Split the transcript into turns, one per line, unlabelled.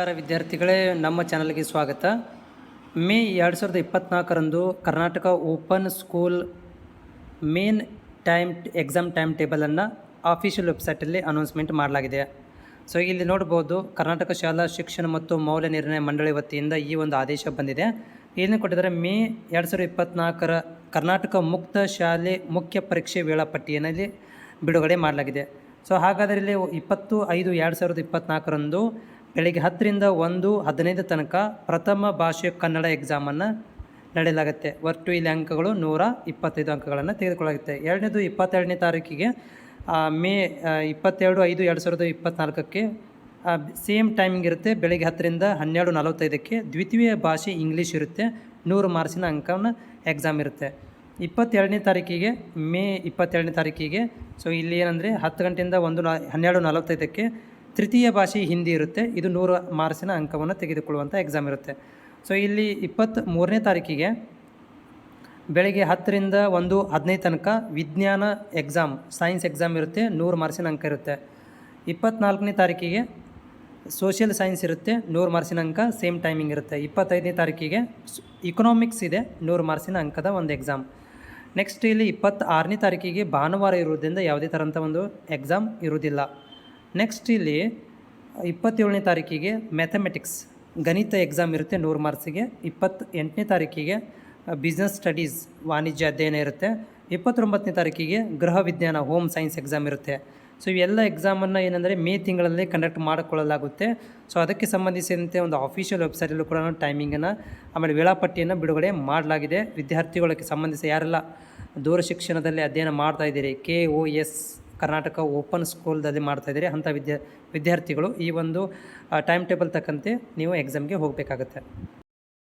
ನಮಸ್ಕಾರ ವಿದ್ಯಾರ್ಥಿಗಳೇ, ನಮ್ಮ ಚಾನಲ್ಗೆ ಸ್ವಾಗತ. ಮೇ ಎರಡು ಸಾವಿರದ ಇಪ್ಪತ್ತ್ನಾಲ್ಕರಂದು Karnataka open school main time, exam time ಟೇಬಲನ್ನು official ವೆಬ್ಸೈಟಲ್ಲಿ ಅನೌನ್ಸ್ಮೆಂಟ್ ಮಾಡಲಾಗಿದೆ. ಸೊ, ಇಲ್ಲಿ ನೋಡ್ಬೋದು ಕರ್ನಾಟಕ ಶಾಲಾ ಶಿಕ್ಷಣ ಮತ್ತು ಮೌಲ್ಯ ನಿರ್ಣಯ ಮಂಡಳಿ ವತಿಯಿಂದ ಈ ಒಂದು ಆದೇಶ ಬಂದಿದೆ. ಏನು ಕೊಟ್ಟಿದ್ದಾರೆ? ಮೇ ಎರಡು ಸಾವಿರದ ಇಪ್ಪತ್ತ್ನಾಲ್ಕರ ಕರ್ನಾಟಕ ಮುಕ್ತ ಶಾಲೆ ಮುಖ್ಯ ಪರೀಕ್ಷೆ ವೇಳಾಪಟ್ಟಿಯಲ್ಲಿ ಬಿಡುಗಡೆ ಮಾಡಲಾಗಿದೆ. ಸೊ, ಹಾಗಾದರೆ ಇಲ್ಲಿ ಇಪ್ಪತ್ತು ಐದು ಎರಡು ಸಾವಿರದ ಇಪ್ಪತ್ತ್ನಾಲ್ಕರಂದು ಬೆಳಗ್ಗೆ ಹತ್ತರಿಂದ ಒಂದು, ಹದಿನೈದು ತನಕ ಪ್ರಥಮ ಭಾಷೆ ಕನ್ನಡ ಎಕ್ಸಾಮನ್ನು ನಡೆಯಲಾಗುತ್ತೆ. ಒಟ್ಟು ಇಲ್ಲಿ ಅಂಕಗಳು ನೂರ ಇಪ್ಪತ್ತೈದು ಅಂಕಗಳನ್ನು ತೆಗೆದುಕೊಳ್ಳಲಾಗುತ್ತೆ. ಎರಡನೇದು ಇಪ್ಪತ್ತೆರಡನೇ ತಾರೀಕಿಗೆ ಮೇ ಇಪ್ಪತ್ತೆರಡು, ಐದು, ಎರಡು ಸಾವಿರದ ಇಪ್ಪತ್ತ್ನಾಲ್ಕಕ್ಕೆ ಸೇಮ್ ಟೈಮಿಂಗ್ ಇರುತ್ತೆ. ಬೆಳಗ್ಗೆ ಹತ್ತರಿಂದ ಹನ್ನೆರಡು ನಲವತ್ತೈದಕ್ಕೆ ದ್ವಿತೀಯ ಭಾಷೆ ಇಂಗ್ಲೀಷ್ ಇರುತ್ತೆ. ನೂರು ಮಾರ್ಕ್ಸಿನ ಅಂಕವನ್ನು ಎಕ್ಸಾಮ್ ಇರುತ್ತೆ. ಇಪ್ಪತ್ತೆರಡನೇ ತಾರೀಕಿಗೆ, ಮೇ ಇಪ್ಪತ್ತೆರಡನೇ ತಾರೀಕಿಗೆ ಸೊ ಇಲ್ಲಿ ಏನಂದರೆ ಹತ್ತು ಗಂಟೆಯಿಂದ ಒಂದು, ನ, ಹನ್ನೆರಡು ನಲವತ್ತೈದಕ್ಕೆ ತೃತೀಯ ಭಾಷೆ ಹಿಂದಿ ಇರುತ್ತೆ. ಇದು ನೂರು ಮಾರ್ಕ್ಸಿನ ಅಂಕವನ್ನು ತೆಗೆದುಕೊಳ್ಳುವಂಥ ಎಕ್ಸಾಮ್ ಇರುತ್ತೆ. ಸೊ ಇಲ್ಲಿ ಇಪ್ಪತ್ತ್ ಮೂರನೇ ತಾರೀಕಿಗೆ ಬೆಳಗ್ಗೆ ಹತ್ತರಿಂದ ಒಂದು ಹದಿನೈದು ತನಕ ವಿಜ್ಞಾನ ಎಕ್ಸಾಮ್ ಸೈನ್ಸ್ ಎಕ್ಸಾಮ್ ಇರುತ್ತೆ. ನೂರು ಮಾರ್ಕ್ಸಿನ ಅಂಕ ಇರುತ್ತೆ. ಇಪ್ಪತ್ನಾಲ್ಕನೇ ತಾರೀಕಿಗೆ ಸೋಷಿಯಲ್ ಸೈನ್ಸ್ ಇರುತ್ತೆ. ನೂರು ಮಾರ್ಕ್ಸಿನ ಅಂಕ ಸೇಮ್ ಟೈಮಿಂಗ್ ಇರುತ್ತೆ. ಇಪ್ಪತ್ತೈದನೇ ತಾರೀಕಿಗೆ ಇಕನಾಮಿಕ್ಸ್ ಇದೆ. ನೂರು ಮಾರ್ಕ್ಸಿನ ಅಂಕದ ಒಂದು ಎಕ್ಸಾಮ್ ನೆಕ್ಸ್ಟ್ ಇಲ್ಲಿ ಇಪ್ಪತ್ತಾರನೇ ತಾರೀಕಿಗೆ ಭಾನುವಾರ ಇರೋದ್ರಿಂದ ಯಾವುದೇ ಥರಂಥ ಒಂದು ಎಕ್ಸಾಮ್ ಇರುವುದಿಲ್ಲ. ನೆಕ್ಸ್ಟ್ ಇಲ್ಲಿ ಇಪ್ಪತ್ತೇಳನೇ ತಾರೀಕಿಗೆ ಮ್ಯಾಥಮೆಟಿಕ್ಸ್ ಗಣಿತ ಎಕ್ಸಾಮ್ ಇರುತ್ತೆ ನೂರು ಮಾರ್ಕ್ಸಿಗೆ ಇಪ್ಪತ್ತ ಎಂಟನೇ ತಾರೀಕಿಗೆ ಬಿಸ್ನೆಸ್ ಸ್ಟಡೀಸ್ ವಾಣಿಜ್ಯ ಅಧ್ಯಯನ ಇರುತ್ತೆ. ಇಪ್ಪತ್ತೊಂಬತ್ತನೇ ತಾರೀಕಿಗೆ ಗೃಹ ವಿಜ್ಞಾನ ಹೋಮ್ ಸೈನ್ಸ್ ಎಕ್ಸಾಮ್ ಇರುತ್ತೆ. ಸೊ ಇವೆಲ್ಲ ಎಕ್ಸಾಮನ್ನು ಏನಂದರೆ ಮೇ ತಿಂಗಳಲ್ಲಿ ಕಂಡಕ್ಟ್ ಮಾಡಿಕೊಳ್ಳಲಾಗುತ್ತೆ. ಸೊ ಅದಕ್ಕೆ ಸಂಬಂಧಿಸಿದಂತೆ ಒಂದು ಅಫಿಷಿಯಲ್ ವೆಬ್ಸೈಟಲ್ಲೂ ಕೂಡ ಟೈಮಿಂಗನ್ನು ಆಮೇಲೆ ವೇಳಾಪಟ್ಟಿಯನ್ನು ಬಿಡುಗಡೆ ಮಾಡಲಾಗಿದೆ. ವಿದ್ಯಾರ್ಥಿಗಳಿಗೆ ಸಂಬಂಧಿಸಿ ಯಾರೆಲ್ಲ ದೂರ ಶಿಕ್ಷಣದಲ್ಲಿ ಅಧ್ಯಯನ ಮಾಡ್ತಾ ಇದ್ದೀರಿ K O S Karnataka open ಸ್ಕೂಲ್ದಲ್ಲಿ ಮಾಡ್ತಾ ಇದ್ದೀರಿ, ಅಂಥ ವಿದ್ಯಾ ವಿದ್ಯಾರ್ಥಿಗಳು ಈ ಒಂದು ಟೈಮ್ ಟೇಬಲ್ ತಕ್ಕಂತೆ ನೀವು ಎಕ್ಸಾಮ್ಗೆ ಹೋಗಬೇಕಾಗತ್ತೆ.